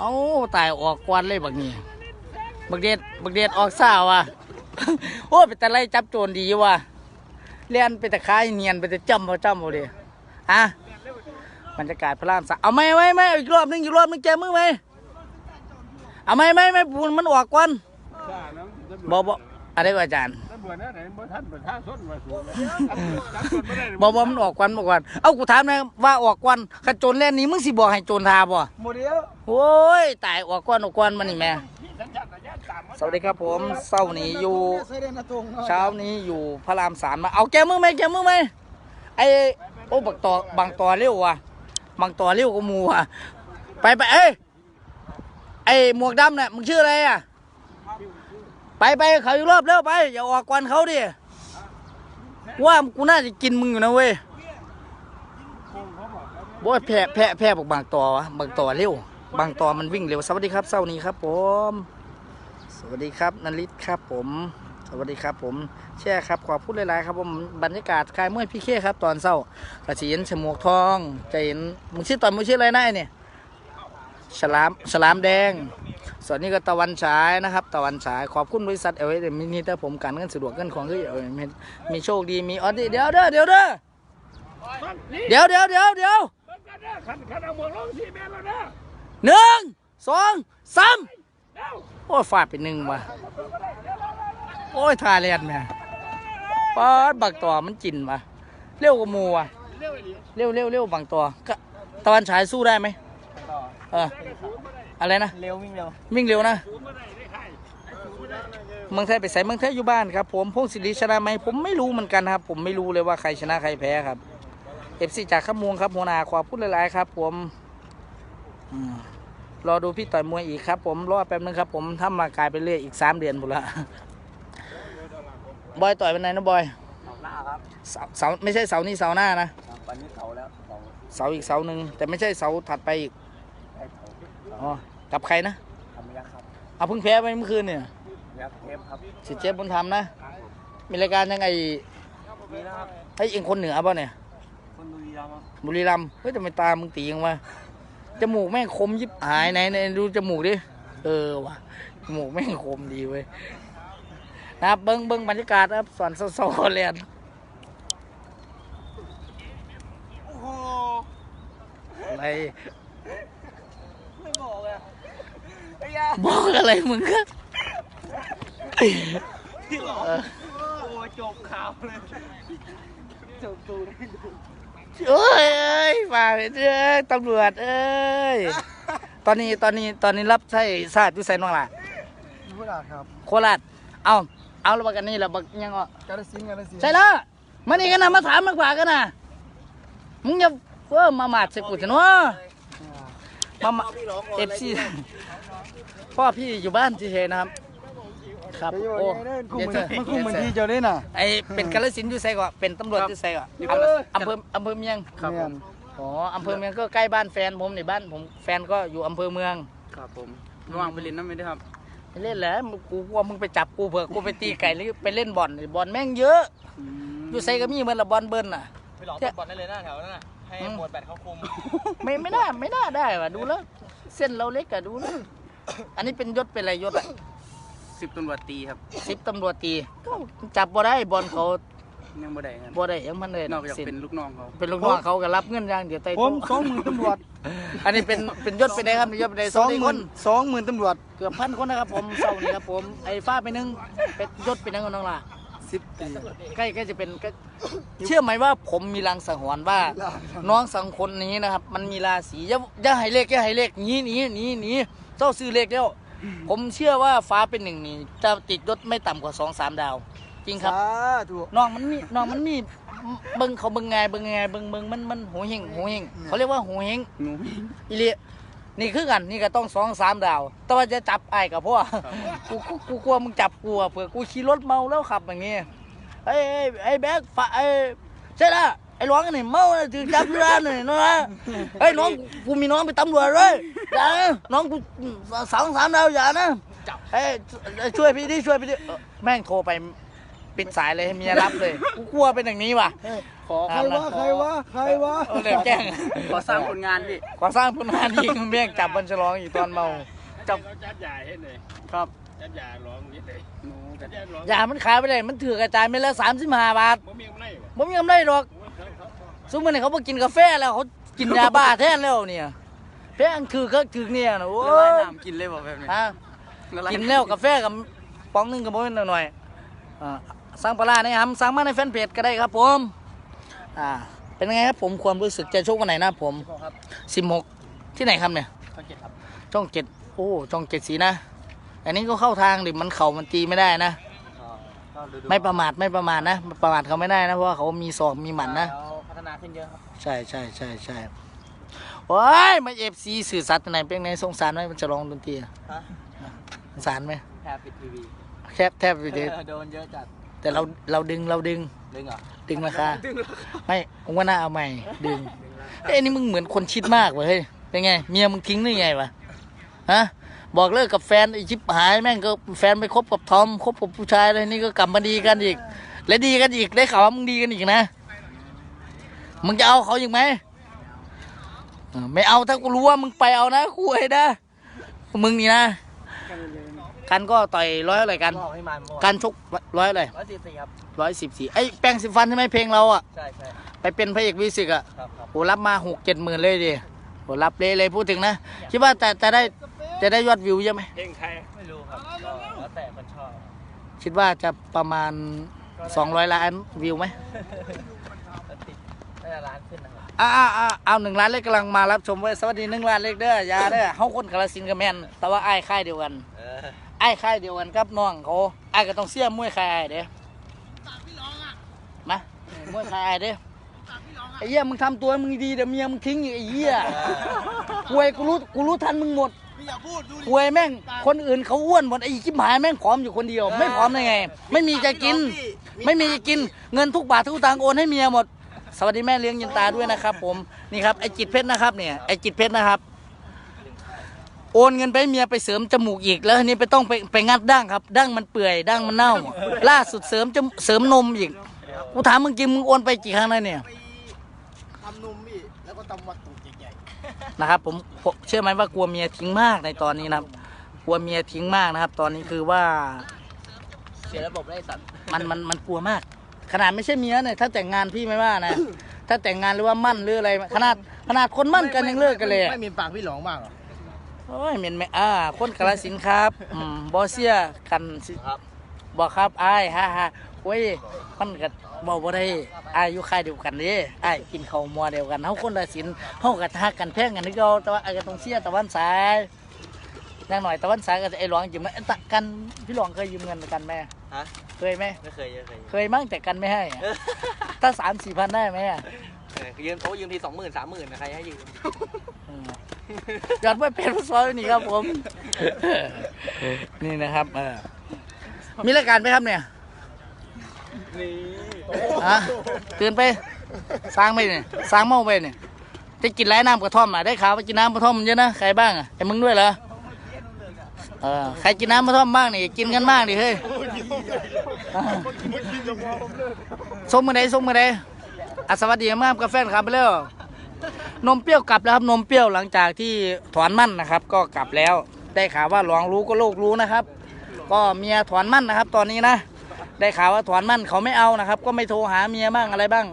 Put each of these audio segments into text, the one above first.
เอาตายออกกวนเลยบักนี่บักเด็ดบักเด็ดออกซ่าว่ะโอ้ยไปแต่ไล่จับโจรดีว่ะเลียนไปแต่ขายเนียนไปแต่จำพอจำพอดีฮะบรรยากาศพระรามสามเอาไหมไหมไหมอีกรอบหนึงอีกรอบหนึงแจมือไหมเอาไหมไหมไหมปูนมันออกกวนจ้าน้ำตำรวจบอกบอกอะไรวะอาจารย์ตำรวจนะไหนบ่ท่านประชาชนมาสู่จับคนไม่ได้บอกว่ามันออกกวนบอกกวนเอากูถามหนะว่าออกกวนขจรเล่นนี้มึงสิบอกให้โจรทาบ่โมเดล โอ้ยตายออกกวนออกกวนมันนี่แม่สวัสดีครับผมเศร้านี้อยู่ เช้านี้อยู่พระรามสามมาเอาแกมือไหมแกมือไหมไอโอ้บักต่อบางต่อเร็วว่ะบางต่อเร็วกว่าหมูว่ะไปไปเอ้ยไอหมวกดำเนี่ยมึงชื่ออะไรอะไปไปเขาอีกรอบเร็วไปอย่าออกกวนเขาดิว่ากูน่าจะกินมึงอยู่นะเว้ยโอ้ยแพ้แพ้แพ้บอกบางต่อวะบางต่อเร็ว บางต่อมันวิ่งเร็ว สวัสดีครับเศร้านี้ครับผม สวัสดีครับนันลิศครับผม สวัสดีครับผม แช่ครับขอพูดหลายๆครับผมบรรยากาศคลายเมื่อยพี่เข้ครับตอนเศร้ากระสีเห็นฉมวกทองจะเห็นมึงชื่อตอนมึงชื่ออะไรนะไอเนี่ยฉลามฉลามแดง ส่วนนี้ก็ตะวันฉายนะครับ ตะวันฉายขอบคุณบริษัทเอเวอร์มินิแต่ผมการเงินสะดวกเงินของคือเอเวอมีโชคดีมีออดีเดี๋ยวเด้อเดี๋ยวเด้อเดี๋ยวเดี๋ยวเดี๋ยวเดี๋ยวขันขันเอาหมวกลงสีแม่แล้วนะ หนึ่งสองสามเร็วโอ้ยฟาดไปหนึ่งว่ะโอ้ยทาเลียนแม่ป๊าดบักตัวมันจินว่ะเร็วกว่าหมูว่ะเร็วไอ้ดิเร็วเร็วเร็วบางตัวก็ตะวันฉายสู้ได้ไหมต่อเอออะไรนะเร็ววิ่งเร็ววิ่งเร็วนะสูงไม่ได้ได้ใครสูงไม่ได้เมืองไทยไปใส่เมืองไทยอยู่บ้านครับผมพงศิริชนะไหมผมไม่รู้เหมือนกันครับ ผมไม่รู้เลยว่าใครชนะใครแพ้ครับเอฟซีจากขมวงครับหัวหน้าขอพูดหลายๆครับ ผมอืม รอดูพี่ต่อยมวยอีกครับ ผมรอแป๊บนึงครับ ผมทำร่างกายไปเรื่อยอีกสามเดือนหมดละบอยต่อยเป็นไงนะบอยหน้าครับเสาเสาไม่ใช่เสานี่เสาหน้านะปันนี้เสาแล้วเสาเสาอีกเสาหนึ่งแต่ไม่ใช่เสาถัดไปอีกไอ้เสาอ๋อกับใครนะทำยักษ์ครับเอาเพิ่งแพ้ไปเมื่อคืนเนี่ยยักษ์เทปครับสิเจ็บบุญธรรมนะมีรายการยังไงมีนะครับไอ้ยเองคนเหนือป่ะเนี่ยคนบุรีรัมย์ครับบุรีรัมย์เฮ้ยทำไมตามึงตียังวะ จมูกแม่งคมยิบหายไหนไหนดูจมูกดิ เออว่ะ จมูกแม่งคมดีเว้ย นะครับเบิ้งเบิ้งบรรยากาศนะครับสวนโซโซเลียนโอ้โหอะไรไม่บอกเลยไอ้ยาบอกอะไรมึงก็พี่หลอกเออโอ้จบข่าวเลยจบตูให้ดู โอ้ยเอ้ยฝากเอ้ยตำรวจเอ้ย ตอนนี้ตอนนี้ตอนนี้รับใช้ชาติอยู่ไสน้องล่ะผู้ด่าครับโคราช เอาเอาแล้วบักกันนี่แล้วบักยังอะกาลสินธุ์กาลสินธุ์ใช่แล้วมานี่กันนะมาถามมากกว่ากันนะมึงอย่าเออมาหมาดใส่กูฉันวะมามาเอฟซีพ่อพี่อยู่บ้านเฉยๆนะครับ ครับโอ้เดี๋ยวเจอมันคุ้มเหมือนที่เจ้าได้น่ะไอเป็นกาลสินธุ์อยู่ไสก่อนเป็นตำรวจอยู่ไสก่อนครับอำเภออำเภอเมียงครับผมอ๋ออำเภอเมืองก็ใกล้บ้านแฟนผมในบ้านผมแฟนก็อยู่อำเภอเมืองครับผมระวังไปเล่นน้ำไม่ได้ครับไปเล่นแหล้วกูกลัวมึงไปจับกูเผื่อกูไปตีไก่หรือไปเล่นบอลบอลแม่งเยอะอยู่ไซก็มีเหมือนละบอลเบิ้ลน่ะไปหลอกบอลได้เลยหน้าแถวนั้นน่ะให้อืมหมวดแบตเขาคุมไม่ไม่น่าไม่น่าได้ว่ะดูแล้ว เส้นเราเล็กอะดูแล้วอันนี้เป็นยศเป็นอะไรยศอะ สิบตำรวจตีครับสิบตำรวจตีก็จับบ่ได้บอลเขายังบ่ได้ครับบ่ได้ยังมันเลยนอกจากสิเป็นลูกน้องเขาเป็นลูกน้องเขาก็รับเงินอย่างเดียวไต่ผมสโต๊ะองหมื่นตำรวจ อันนี้เป็นเป็นยศเป็นไงครับเป็นยศเป็นไงสองวัดีหคมื่นนสองหมื่นตำรวจเกือบพันคนนะครับผมเศร้านี่ครับผมไอ้ฟ้าไปหนึงเป็นยศเป็นนังคนน้องล่ะสิบปีใกล้ใกล้จะเป็นใกล้เชื่อไหมว่าผมมีรังสังหรณ์ว่า น้องสังคนนี้นะครับ มันมีราศีอย่าอย่าให้เลขอย่าให้เลขหนีหนีหนีหนีเจ้าซื้อเลขแล้ว ผมเชื่อว่าฟ้าเป็นหนึ่งนี่จะติดยศไม่ต่ำกว่าสองสามดาว จริงครับ สาธุ น้องมันมีน้องมันมีเบิ้งเขาเบิ้งไงเบิ้งไงเบิ้งเบิ้งมันมันหูเฮงหูเฮงเขาเรียกว่าหูเฮงหนูอีเลียนี่คือกันนี่ก็ต้องสองสามดาว แต่ว่าจะจับไอ้กับพ่อกูกูกูกลัวมึงจับกูอะเผื่อกูขี่รถเมาแล้วขับอย่างงี้ไอ้ไอ้ไอ้แบ๊กฝาไอ้ใช่ละ ไอ้ร้องนี่เมาน่ะถึงจับเรือหน่อยนะไอ้ยน้องกูมีน้องไปนตำรวจเลยอย่านะน้องกูสองสามดาวอย่านะไอ้ยช่วยพี่ดิช่วยพี่ดิเออแม่งโทรไปปิดสายเลยให้เมียรับเลยกูกลัวเป็นอย่างนี้ว่ะ ขอใครวะใครวะใครวะเออเดี๋ยวแจ้ง ขอสร้างผลงานพี่ขอสร้างผลงานอีกเมี่ยงจับบันฉลองอีกตอนเมา จับจัดยาเห็นเลยครับจัดยาร้องนี่เลยจัดยาร้องอย่ามันขายไปเลยมันถือกระจายไม่ละสามสิบห้าบาทบ่มีอะไรวะ ผมยังไม่ได้หรอก ซุมมันนี่เขาบอกกินกาแฟแล้วเขากินยาบ้าแทนแล้วเนี่ยแพงคือก็คือเนี่ยนะโอ้ละลายยน้ำกินเลยบอกแบบนี้ฮะละลายกินแล้วกาแฟกับป๋องหนึงกับผมหน่อยๆอ่าสั่งปลาร้าในหำสั่งมาในแฟนเพจก็ได้ครับผมอ่าเป็นไงครับผมความรู้สึกจะชกวันไหนนะผมครับสิบหกที่ไหนครับเนี่ยสังเกตครับช่องเจ็ดโอ้ช่องเจ็ดสีนะ อันนี้ก็เข้าทางดิมันเข่ามันตีไม่ได้นะก็ดูๆไม่ประมาทไม่ประมาทนะ ประมาทเขาไม่ได้นะ เพราะว่าเขามีศอกมีหมัดนะ แล้วพัฒ นาขึ้นเยอะครับใช่ใช่ใช่ใช่โอ้ยมาเอฟซีสื่อสัตว์ไหนเป็นไงสงสารไหมมันจะร้องดนตรีอะฮะสงสารไหมแทบปิดทีวีแทบแทบไปเลยโดนเยอะจัดแต่เราเราดึงเราดึงดึงเหรอดึงราคาไม่ผมว่าน่าเอาใหม่ดึงเอ้ยนี่มึงเหมือนคนชิดมากเว้ยเฮ้ยเป็นไงเมียมึงทิ้งได้ไงวะฮะบอกเลิกกับแฟนไอชิบหายแม่งก็แฟนไปคบกับทอมคบกับผู้ชายอะไรนี่ก็กลับมาดีกันอีก และดีกันอีกได้ข่าวว่ามึงดีกันอีกนะ มึงจะเอาเขาอีกไหมเออไม่เอาถ้ากูรู้ว่ามึงไปเอานะคุยนะมึงนี่นะ กันก็ต่อยร้อยอะไรกันบอกให้มันเมื่อวานการชกร้อยอะไรร้อยสี่สิบครับร้อยสิบสี่ไอ้แป้งสิฟันใช่ไหมเพลงเราอะใช่ใช่ไปเป็นพระเอกวิสิกอะครับครับโหรับมาหกเจ็ดหมื่นเลยดิโหรับเละเลยพูดถึงนะคิดว่าแต่แต่ได้จะได้ยอดวิวเยอะไหมเพลงใครไม่รู้ครับก็แล้วแต่คนชอบ คิดว่าจะประมาณ200ล้านวิวไหมแล้วติด ได้ล้านขึ้นนะครับอ่าอ่าอ่าเอาหนึ่งล้านเลขกำลังมารับชมไว้ยสวัสดีหนึ่งล้านเลขเด้ออยาเด้อเฮาคนกาลสินธุ์กับแมนแต่ว่าไอ้ายค่ายเดียวกันเออไอ้ายค่ายเดียวกันกับน้องเขาไอ้ายก็ต้องเสียมวยค่ายไอ้ายเด้มาเออมวยค่ายไอ้ายเด้ไอ้เหี้ยมึงทำตัวให้มึงดีเดี๋ยวเมียมึงทิ้งอีกไอ้เหี้ยกวยกูรู้กูรู้ทันมึงหมดกวยแม่งคนอื่นเขาอ้วนหมดไอ้ชิบหายแม่งผอมอยู่คนเดียว ไม่ผอมได้ไง ไม่มีจะกิน ไม่มีจะกินเงินทุกบาททุกตังค์โอนให้เมียหมด สวัสดีแม่เลี้ยงยินตาด้วยนะครับ ผมนี่ครับไอ้จิตเพชรนะครับเนี่ยไอ้จิตเพชรนะครับ โอนเงินไปให้เมียไปเสริมจมูกอีกแล้วทีนี้ไปต้องไปไปงัดดั้งครับดั้งมันเปื่อยดั้งมันเน่า ล่าสุดเสริมจมเสริมนมอีกกูถามมึงจริงมึงโอนไปกี่ครั้งแล้วเนี่ยทำนุ่มพี่ แล้วก็ตำวัดตูดใหญ่นะครับผมผมเชื่อไหมว่ากลัวเมียทิ้งมากในตอนนี้นะครับ กลัวเมียทิ้งมากนะครับ ตอนนี้คือว่าเสียระบบได้สัตว์ มันมันมันกลัวมาก ขนาดไม่ใช่เมียเนี่ยถ้าแต่งงานพี่ไม่ว่านะ ถ้าแต่งงานหรือว่ามั่นหรืออะไร ขนาดขนาดคนมั่นกันยังเลิกกันเลยอะ ไม่มีปากพี่หลองบ้างเหรอ โอ้ยเมียนไม่อ่าคนกาลสินธุ์ครับอืมบอเซียกันสิครับ บอกครับอ้ายฮ่าฮ่าโอ้ยมันก็บอกบ่ได้อายุค่ายเดียวกันเด้อ้ายกินข้าวมัวเดียวกันเฮาคนละสินเฮาก็ทักกันแพงกันนี่ก็แต่ว่าไอ้ก็ต้องเสียตะวันสายนางหน่อยตะวันสายก็ไอ้หลวงยืมเงินเอ้ยตะกันพี่หลวงเคยยืมเงินกันไหมฮะ เคยไหมไม่เคยเยอะเคยเคยมั้งแต่กันไม่ให้อะถ้าสามสี่พันได้ไหมอะเออยืมโต๊ะยืมทีสองหมื่นสามหมื่นนะใครให้ยืมอืมยอดไม่เป็นผู้ซอยนี่ครับผม นี่นะครับเออมีรายการไหมครับเนี่ยนี่ฮะตื่นไปสร้างไปเนี่ยสร้างเมาไปเนี่ยจะกินไรน้ำกระท่อมอะได้ข่าวว่ากินน้ำกระท่อมเยอะนะใครบ้างอะไอ้มึงด้วยเหรอเออใครกินน้ำกระท่อมบ้างนี่กินกันบ้างดิเฮ้ยอ่า ส่งมือใดส่งมือใดอะสวัสดีมากกับแฟนครับไปแล้วนมเปรี้ยวกลับแล้วครับนมเปรี้ยวหลังจากที่ถอนมั่นนะครับ ก็กลับแล้วได้ข่าวว่าหลวงรู้ก็โลกรู้นะครับ ก็เมียถอนมั่นนะครับ ตอนนี้นะ ได้ข่าวว่าถอนมั่นเขาไม่เอานะครับ ก็ไม่โทรหาเมียบ้างอะไรบ้าง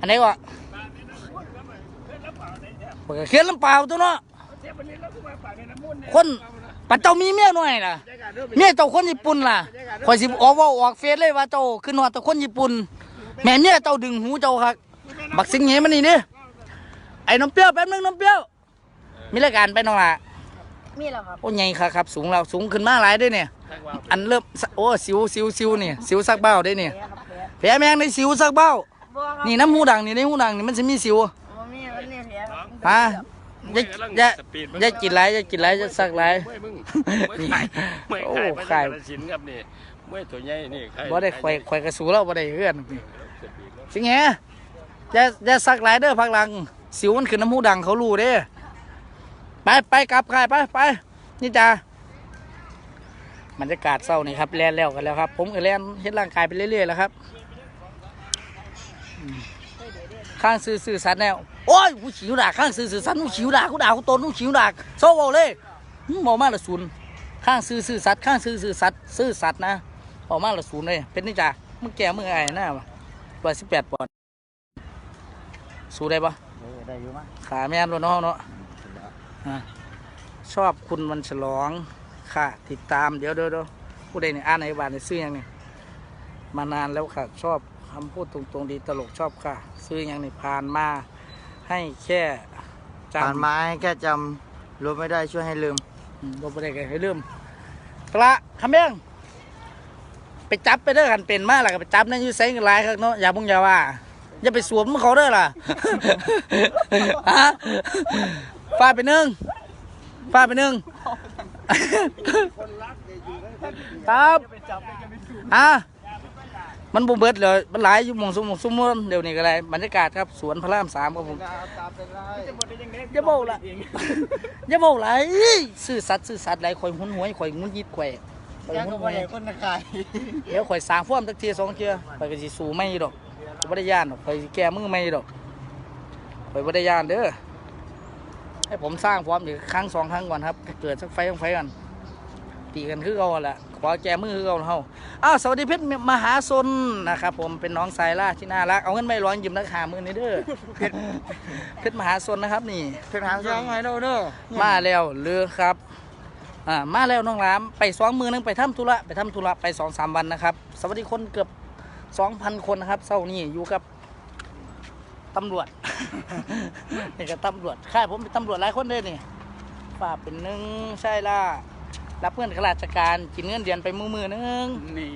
อันนี้ก็เขียนลำเปล่าตัวเนาะคน ปัจเจ้ามีเมียหน่อยล่ะเมียเจ้าคนญี่ปุ่นล่ะคอยสิออกเว่าออกเฟซเลยว่าเจ้าขึ้นฮอดแต่คนญี่ปุ่น แม่เมียเจ้าดึงหูเจ้าครับบักสิงเหมันนี่นี่ไอ้น้องเปรี้ยวแป๊บนึงน้องเปรี้ยว มีรายการไปน้องล่ะมีแล้วครับโอ้ใหญ่ครับครับ สูงเราสูงขึ้นมาหลายเด้วยเนี่ย อันเริ่มสโอ้สิวสิวสิวเนี่ยสิวซักเบ้าได้เนี่ยแผลครับแผลแผลแมงในสิวซักเบ้าบัวครับนี่น้ำหูดังนี่ในหูดังนี่มันจะมีสิวบ่มีมันนี่แผลครับฮะ อย่าอย่าอย่ากินไรอย่ากินไรอย่าซักไรมวยมึงมวยนี่ไข่มวยโอ้ไข่มาไข่จากกาฬสินธุ์ครับนี่มวยตัวใหญ่นี่ไข่บ่ได้ข่อยข่อยกระสูเราบ่ได้เพื่อนสิงแหอย่าอย่าซักไรเด้อพักหลัง สิวมันขึ้นน้ำหูดังเขารู้เด้ไปไปกลับค่ายไปไปนี่จ้าบรรยากาศเศร้านี่ครับแล่นแล้วกันแล้วครับ ผมก็แล่นเฮ็ดร่างกายไปเรื่อยๆแล้วครับอืมข้างซื่อซื่อสัตว์แนว โอ้ยกูขิวด่าข้างซื่อซื่อสัตว์กูขิวด่ากูด่ากูตนกูขิวด่าโซ่เอาเลยหึบอกมาละศูนย์ข้างซื่อซื่อสัตว์ข้างซื่อซื่อสัตว์ซื่อสัตว์นะบอกมาละศูนย์เลยเป็นนี่จ้ามึงแก่มึงไงหน้าวะร้อยสิบแปดปอนด์สู้ได้ปะได้อยู่มั้ยขาแม่นรถน้องเนาะอะชอบคุณวันฉลองค่ะ ติดตามเดี๋ยวเดี๋ยวเดี๋ยวผู้ใดเนี่ยอ่านในบ้านในซื้อยังเนี่ยมานานแล้วค่ะ ชอบคำพูดตรงๆดีตลกชอบค่ะ ซื้อยังนี่ผ่านมา ให้แค่จำผ่านไม้แค่จำรู้ไม่ได้ช่วยให้ลืม อืมบ่ไปได้ก็ให้ลืมกระคำเบงไปจับไปเด้อกันเป็นมากล่ะก็ไปจับนั่นอยู่ไซกันหลายครับเนาะอย่าบุงอย่าว่าอย่าไปสวมเขาเด้อล่ะ ฮะฟาดไปหนึ่งฟาดไปหนึ่ง ครับอะ มันบุเบิดเลยมันหลายอยู่หมองซุมหมองซุมมเดี๋ยวนี้ก็ได้บรรยากาศครับสวนพระรามสามครับผม อย่าบอกละอย่าบอกไรซื่อสัตย์ซื่อสัตย์ไรข่อยหุนหวยข่อยงุนยิดข่อยข่อยยังหุก็นหบ่วยได้คนตะกายเดี๋ยวข่อยสร้างฟ้อมตักเทียสองเทียข่อยก็สิสู้ไม่ดอกข่อยบ่ได้ย่านดอกข่อยสิแก้มือไม่ดอกข่อยบ่ได้ย่านเด้อให้ผมสร้างฟ้อมอีกครั้งสองครั้งก่อนครับเกิดสักไฟต้องไฟกัน ตีกันคือเก่าหั่นแหละขอแก้มือคือเก่าเฮาอ้าวสวัสดีเพชรมหาชนนะครับผมเป็นน้องสายล่าที่น่ารักเอาเงินไม่ร้อนยืมนักหามือนี่เด้อเพชรเพชรมหาชนนะครับนี่เพิ่นหายังไงเด้อเด้อมาแล้วเรือครับอ่ามาแล้วน้องหลามไปสองมือนึงไปทำธุระไปทำธุระไปสองสามวันนะครับ สวัสดีคนเกือบสองพันคนนะครับเศร้านี่อยู่กับตำรวจนี่กับตำรวจค่ายผมเป็นตำรวจหลายคนเลยนี่ฝ่าเป็นหนึ่งใช่ล่ะ รับเงินข้าราชการกินเงินเดือนไปมือมือๆนึงนี่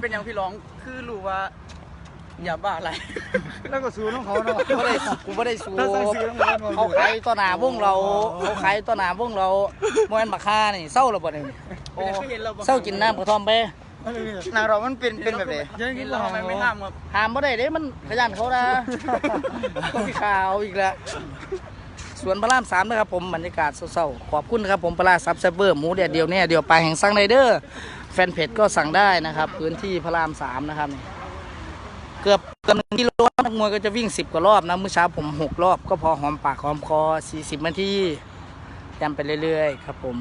เป็นอย่างพี่ร้องคือรู้ว่า อย่าบ้าอะไร แล้วก็สู้น้องเขาเนาะ กูไม่ได้กูไม่ได้สูถ้าสั่งซื้อน้องเขาเขาขายต่อหน้าวงเราเขาขายต่อหน้าวงเราเมื่อวันบักค่านี่เศร้าระเบิดนี่โอ้เห็นเราเศร้ากินน้ำกระท่อมไปนางเรามันเป็นเป็นแบบไหนยังกินเราทำไมไม่ห้ามครับห้ามบ่ได้เด้มันขยันเขานะต้องมีข่าวอีกแล้ว สวนพระรามสามนะครับผมบรรยากาศเศร้าๆขอบคุณครับผมปลาซับเซเบอร์หมูเดียวเดียวเนี่ยเดียวไปแห่งซังไรเดอร์แฟนเพจก็สั่งได้นะครับ พื้นที่พระรามสามนะครับนี่เกือบเกือบหนึ่งกิโลนักมวยก็จะวิ่งสิบกว่ารอบนะเมื่อเช้าผมหกรอบ ก็พอหอมปากหอมคอสี่สิบนาทีย้ำไปเรื่อยๆ ครับผม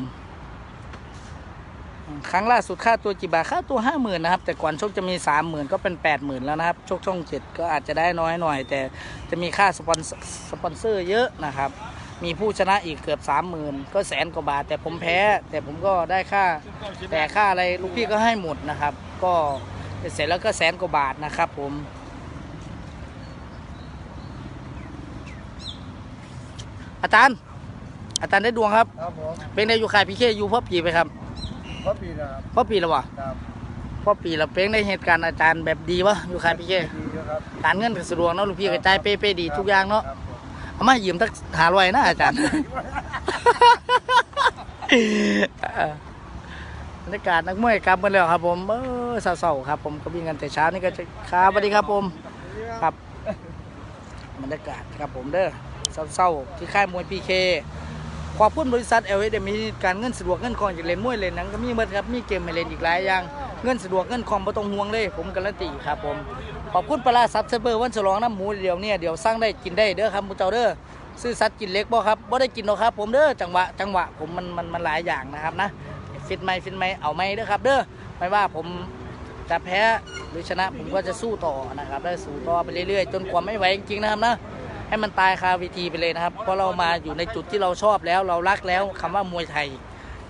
ครั้งล่าสุดค่าตัวกี่บาทค่าตัวห้าหมื่นนะครับ แต่ก่อนชกจะมีสามหมื่นก็เป็นแปดหมื่นแล้วนะครับชกช่องเจ็ดก็อาจจะได้น้อยหน่อย แต่จะมีค่าสปอนเซอร์สปอนเซอร์เยอะนะครับ มีผู้ชนะอีกเกือบสามหมื่นก็แสนกว่าบาท แต่ผมแพ้ แต่ผมก็ได้ค่าแต่ค่าอะไรลูกพี่ก็ให้หมดนะครับ ก็เสร็จแล้วก็แสนกว่าบาทนะครับ ผมอาจารย์อาจารย์ได้ดวงครับครับผมเป็นได้อยู่ค่ายพีเคอยู่พ่อปีไปครับ พระปีนะครับพ่อปีแล้ววะครับพ่อปีละเพลงได้เหตุการณ์อาจารย์แบบดีวะอยู่ค่ายพี่เจดีด้วยครับการเงินก็สะดวกเนาะลูกพี่กระจายเป๊ะๆดีทุกอย่างเนาะครับผมเอามายืมตักหาร้อยนะอาจารย์บรรยากาศนักมวยกลับมาแล้วครับ ผมเออเศร้าๆครับ ผมก็วิ่งกันแต่เช้านี่ก็จะครับสวัสดีครับผม ครับบรรยากาศครับผมเด้อเศร้าๆที่ค่ายมวยพีเค ขอบคุณบริษัทเอลเอมีการเงินสะดวกเงินคล่องจากเล่นมวยเล่นหนังก็มีเบิดครับมีเกมให้เล่นอีกหลายอย่างเงินสะดวกเงินคล่องบ่ต้องห่วงเลย ผมการันตีครับผมขอบคุณปลาซับเซเบอร์วันฉลองน้ำหมูเดียวเนี่ยเดี๋ยวสร้างได้กินได้เด้อครับหมูเจ้าเด้อซื้อสัตว์กินเล็กบ่ครับบ่ได้กินหรอกครับ ผมเด้อจังหวะจังหวะผมมันมันมันหลายอย่างนะครับนะฟิตไหมฟิตไหมเอาไหมเด้อครับเด้อไม่ว่าผมจะแพ้หรือชนะผมก็จะสู้ต่อนะครับได้สู้ต่อไปเรื่อยๆ จนกว่าไม่ไหวจริงๆนะครับนะ ให้มันตายคาเวทีไปเลยนะครับ เพราะเรามาอยู่ในจุดที่เราชอบแล้วเรารักแล้วคำว่ามวยไทย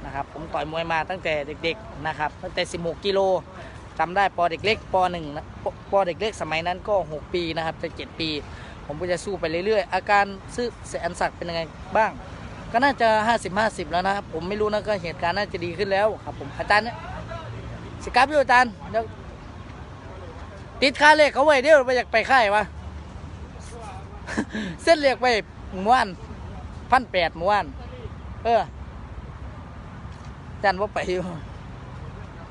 นะครับ ผมต่อยมวยมาตั้งแต่เด็กๆนะครับ ตั้งแต่ 16 กิโลจำได้ปอเด็กเล็กปหนึ่งปอเด็กเล็กสมัยนั้นก็ 6 ปีนะครับจะ7ปี ผมก็จะสู้ไปเรื่อยๆ อาการซื้อแสนศักดิ์เป็นยังไงบ้าง ก็น่าจะ 50 50 แล้วนะครับ ผมไม่รู้นะก็เหตุการณ์น่าจะดีขึ้นแล้วครับผมอาจารย์เนี่ยสกับอยู่อาจารย์เดี๋ยวติดค่าเลขเขาไว้เดี๋ยวไปอยากไปค่ายวะ เส้นเรียกไปหมู่บ้านพันแปดหมู่บ้านเออจารย์ว่าไปอยู่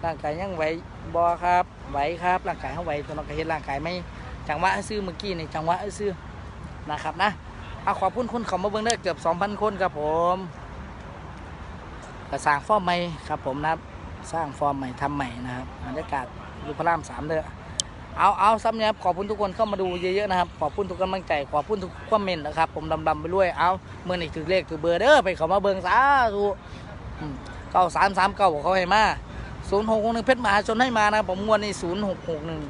ร่างกายยังไหวบอครับไหวครับ ร่างกายเขาไหวตัวน้องก็เห็นร่างกายไม่จังหวะซื้อเมื่อกี้ในจังหวะซื้อนะครับนะเอาขอบคุณคนเขามาเบิ่งได้อเกือบ2,000คนครับผมกระสร้างฟอร์มใหม่ครับผมนะสร้างฟอร์มใหม่ทำใหม่นะครับบรรยากาศอยู่พระรามสามเด้อ เอาเอาซ้ำเนี่ยครับขอบคุณทุกคนเข้ามาดูเยอะๆนะครับ ขอบคุณทุกกำลังใจ ขอบคุณทุกคอมเมนต์นะครับ ผมดำๆไปด้วย เอาเมื่อนี่ถือเลขถือเบอร์เด้อไปเขามาเบิงสาธุเก้าสามสามเก้าเขาให้มาศูนย์หกหนึ่งเพชรมหาชนให้มานะผมงวดนี้ศูนย์หกหกหนึ่ง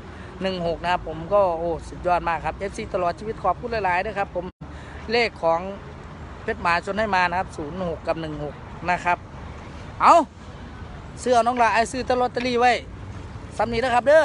หนึ่งหกนะครับผมก็โอ้สุดยอดมากครับ FC ตลอดชีวิตขอบคุณหลายๆนะครับผมเลขของเพชรมหาชนให้มานะครับศูนย์หกกับหนึ่งหกนะครับ เอาเสื้อน้องลาไอซื้อตลอตเตอรี่ไว้ซ้ำนี้นะครับเด้อ